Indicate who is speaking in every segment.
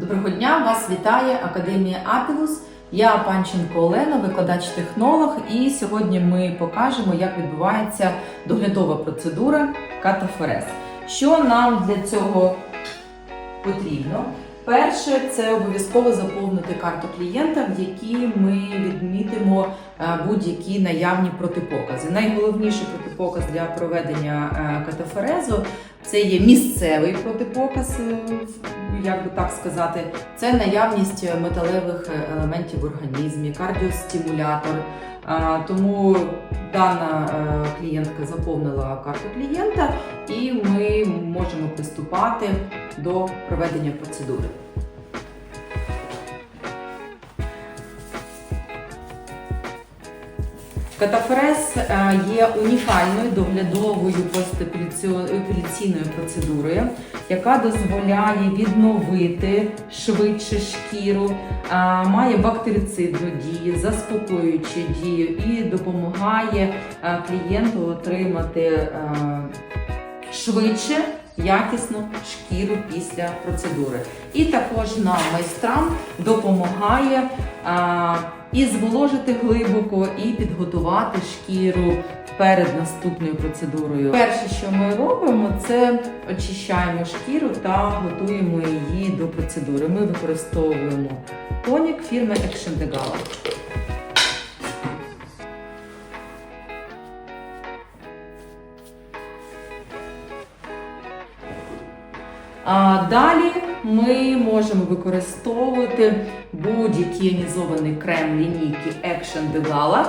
Speaker 1: Доброго дня! Вас вітає Академія Апілус. Я Панченко Олена, викладач-технолог, і сьогодні ми покажемо, як відбувається доглядова процедура катафорез. Що нам для цього потрібно? Перше, це обов'язково заповнити карту клієнта, в якій ми відмітимо будь-які наявні протипокази. Найголовніший протипоказ для проведення е, катафорезу це є місцевий протипоказ, е, як би так сказати, це наявність можливих елементів в організмі, кардіостимулятор. Тому дана е, клієнтка заповнила карту клієнта, і ми можемо приступати до проведення процедури. Катафорез е, є унікальною доглядовою постапеляційною процедурою, яка дозволяє відновити швидше шкіру, е, має бактерицидну дію, заспокоюючу дію і допомагає е, клієнту отримати швидше. Якісну шкіру після процедури. І також нам майстрам допомагає а, і зволожити глибоко, і підготувати шкіру перед наступною процедурою. Перше, що ми робимо, це очищаємо шкіру та готуємо її до процедури. Ми використовуємо тонік фірми Action de Gala. Далі ми можемо використовувати будь-який іонізований крем лінійки Action de Gala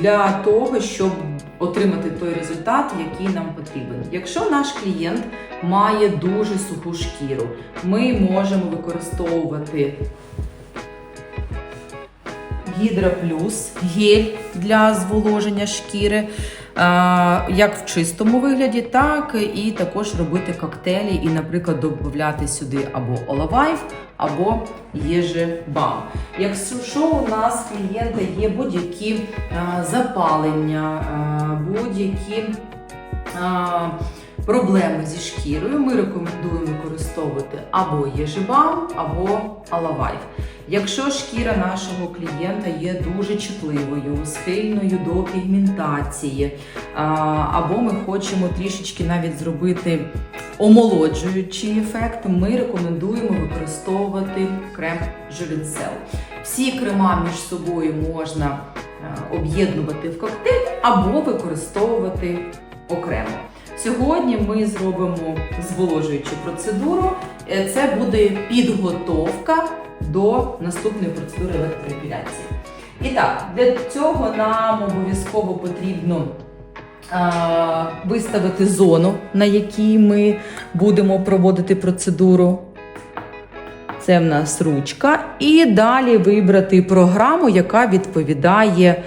Speaker 1: для того, щоб отримати той результат, який нам потрібен. Якщо наш клієнт має дуже суху шкіру, ми можемо використовувати Гідра Плюс гель для зволоження шкіри, як в чистому вигляді, так і також робити коктейлі і, наприклад, додати сюди або Олавайф, або Єжебам. Якщо у нас клієнта є будь-які запалення, будь-які проблеми зі шкірою, ми рекомендуємо використовувати або єжибам, або алавайф. Якщо шкіра нашого клієнта є дуже чутливою, схильною до пігментації, або ми хочемо трішечки навіть зробити омолоджуючий ефект, ми рекомендуємо використовувати крем Жолінсел. Всі крема між собою можна об'єднувати в коктейль або використовувати окремо. Сьогодні ми зробимо зволожуючу процедуру. Е, це буде підготовка до наступної процедури електроепіляції. І так, для цього нам обов'язково потрібно виставити зону, на якій ми будемо проводити процедуру. Це в нас ручка. І далі вибрати програму, яка відповідає,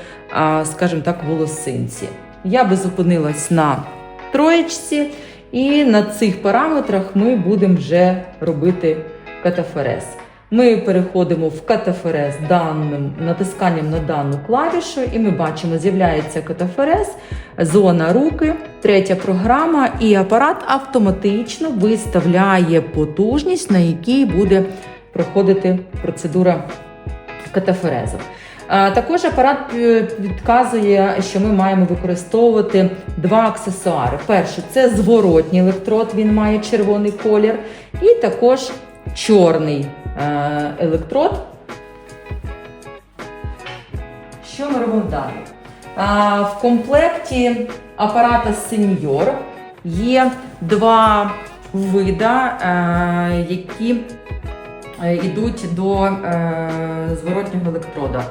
Speaker 1: скажімо так, волосинці. Я би зупинилась на троєчці, і на цих параметрах ми будемо вже робити катаферез. Ми переходимо в катаферез даним натисканням на дану клавішу, і ми бачимо, з'являється катаферез, зона руки, третя програма, і апарат автоматично виставляє потужність, на якій буде проходити процедура катаферезу. Також апарат підказує, що ми маємо використовувати два аксесуари. Перше це зворотній електрод, він має червоний колір, і також чорний е, електрод. Що ми робимо далі? В комплекті апарата Senior є два вида, е, які е, йдуть до зворотнього електрода.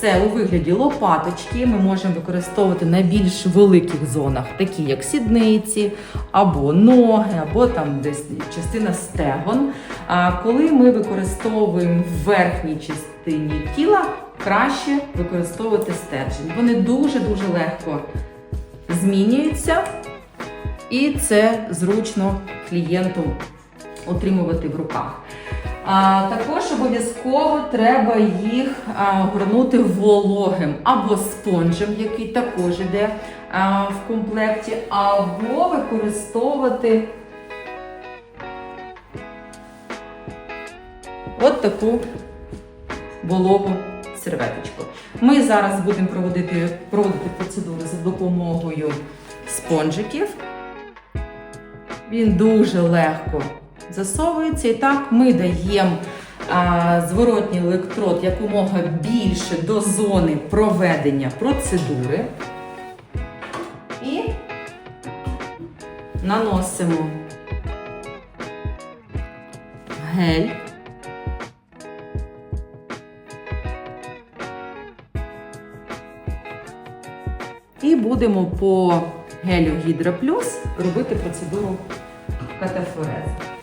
Speaker 1: Це у вигляді лопаточки ми можемо використовувати на більш великих зонах, такі як сідниці, або ноги, або там десь частина стегон. А коли ми використовуємо в верхній частині тіла, краще використовувати стержень. Вони дуже-дуже легко змінюються, і це зручно клієнту отримувати в руках. Також обов'язково треба їх горнути вологим або спонжем, який також йде в комплекті, або використовувати от таку вологу серветочку. Ми зараз будемо проводити, проводити процедуру за допомогою спонжиків. Він дуже легко засовується. І так ми даємо зворотній електрод якомога більше до зони проведення процедури. І наносимо гель. І будемо по гелю Гідра Плюс робити процедуру катафорези.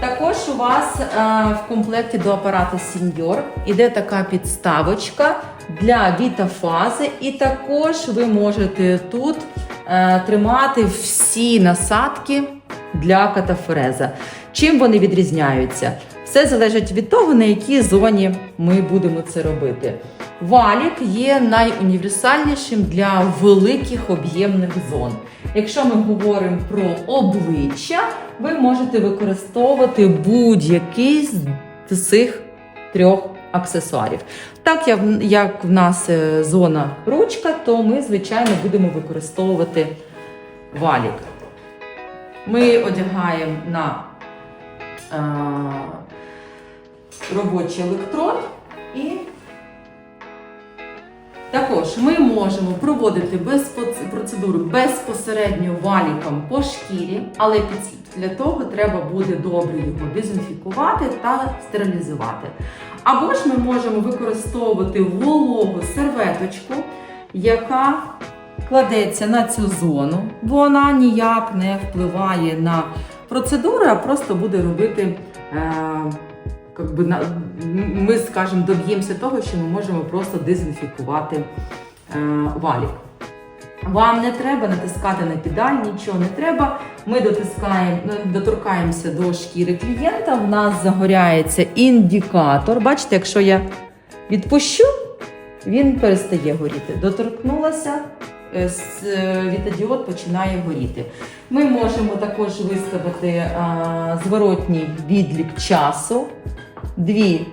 Speaker 1: Також у вас е, в комплекті до апарату Senior іде така підставочка для вітафази, і також ви можете тут е, тримати всі насадки для катафореза. Чим вони відрізняються? Все залежить від того, на якій зоні ми будемо це робити. Валік є найуніверсальнішим для великих об'ємних зон. Якщо ми говоримо про обличчя, ви можете використовувати будь-який з цих трьох аксесуарів. Так як в- нас е, зона ручка, то ми, звичайно, будемо використовувати валік. Ми одягаємо на е, робочий електрод і також ми можемо проводити безпо- процедуру безпосередньо валіком по шкірі, але для того треба буде добре його дезінфікувати та стерилізувати. Або ж ми можемо використовувати вологу серветочку, яка кладеться на цю зону. бо Вона ніяк не впливає на процедуру, а просто буде робити. Е- как би, на, ми, скажімо, доб'ємося того, що ми можемо просто дезінфікувати е, валік. Вам не треба натискати на педаль, нічого не треба. Ми дотискаємо, ну, доторкаємося до шкіри клієнта. В нас загоряється індикатор. Бачите, якщо я відпущу, він перестає горіти. Доторкнулася, е, е, вітодіод починає горіти. Ми можемо також виставити а, зворотній відлік часу. Дві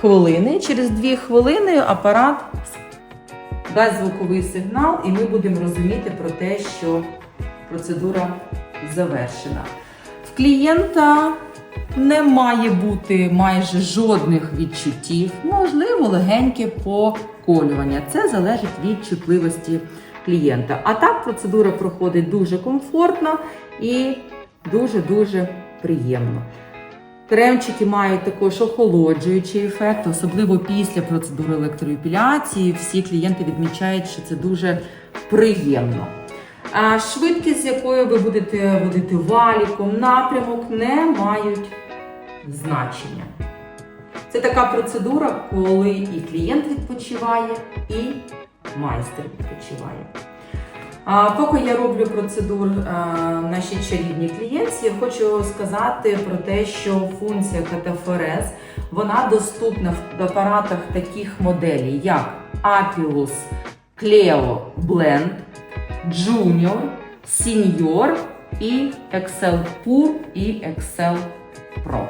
Speaker 1: хвилини. Через дві хвилини апарат дасть звуковий сигнал, і ми будемо розуміти про те, що процедура завершена. В клієнта не має бути майже жодних відчуттів, можливо, легеньке поколювання. Це залежить від чутливості клієнта. А так процедура проходить дуже комфортно і дуже-дуже приємно. Кремчики мають також охолоджуючий ефект, особливо після процедури електроепіляції. Всі клієнти відмічають, що це дуже приємно. А швидкість, з якою ви будете водити валіком, напрямок не мають значення. Це така процедура, коли і клієнт відпочиває, і майстер відпочиває. А поки я роблю процедур а, нашій чарівній клієнтці, хочу сказати про те, що функція катафорез вона доступна в апаратах таких моделей, як Apilus Cleo Blend, Junior, Senior і Excel Pure і Excel Pro.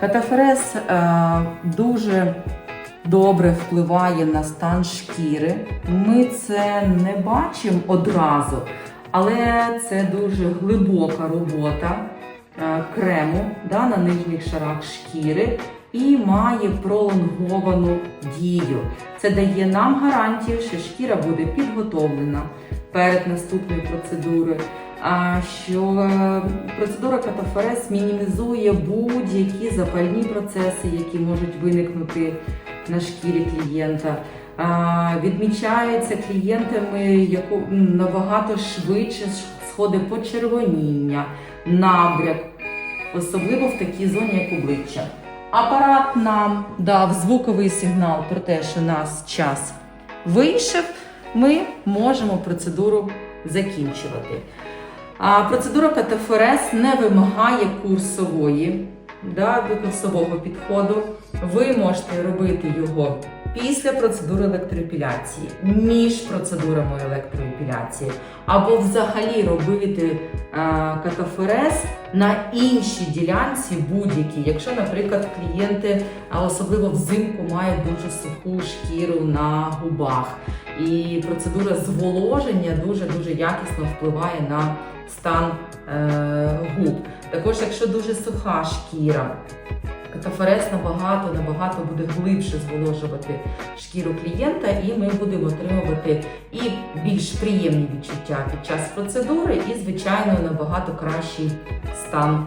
Speaker 1: Катафорез е, дуже добре впливає на стан шкіри. Ми це не бачимо одразу, але це дуже глибока робота е, крему да, на нижніх шарах шкіри і має пролонговану дію. Це дає нам гарантію, що шкіра буде підготовлена перед наступною процедурою. А що е, процедура катафорез мінімізує будь-які запальні процеси, які можуть виникнути на шкірі клієнта. Відмічається клієнтами набагато швидше сходить почервоніння, набряк, особливо в такій зоні, як обличчя. Апарат нам дав звуковий сигнал про те, що нас час вийшов. Ми можемо процедуру закінчувати. А процедура катафорез не вимагає курсової, да, курсового підходу. Ви можете робити його після процедури електроепіляції, між процедурами електроепіляції, або взагалі робити е, катафорез на іншій ділянці будь-якій, якщо, наприклад, клієнти, особливо взимку, мають дуже суху шкіру на губах. І процедура зволоження дуже дуже якісно впливає на стан е, губ. Також, якщо дуже суха шкіра, катафорез набагато набагато буде глибше зволожувати шкіру клієнта, і ми будемо отримувати і більш приємні відчуття під час процедури, і, звичайно, набагато кращий стан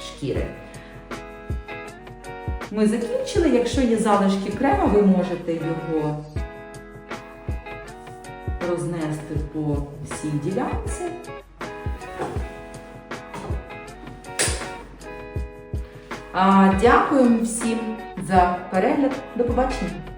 Speaker 1: шкіри. Ми закінчили. Якщо є залишки крема, ви можете його рознести по всій ділянці. Дякуємо всім за перегляд. До побачення!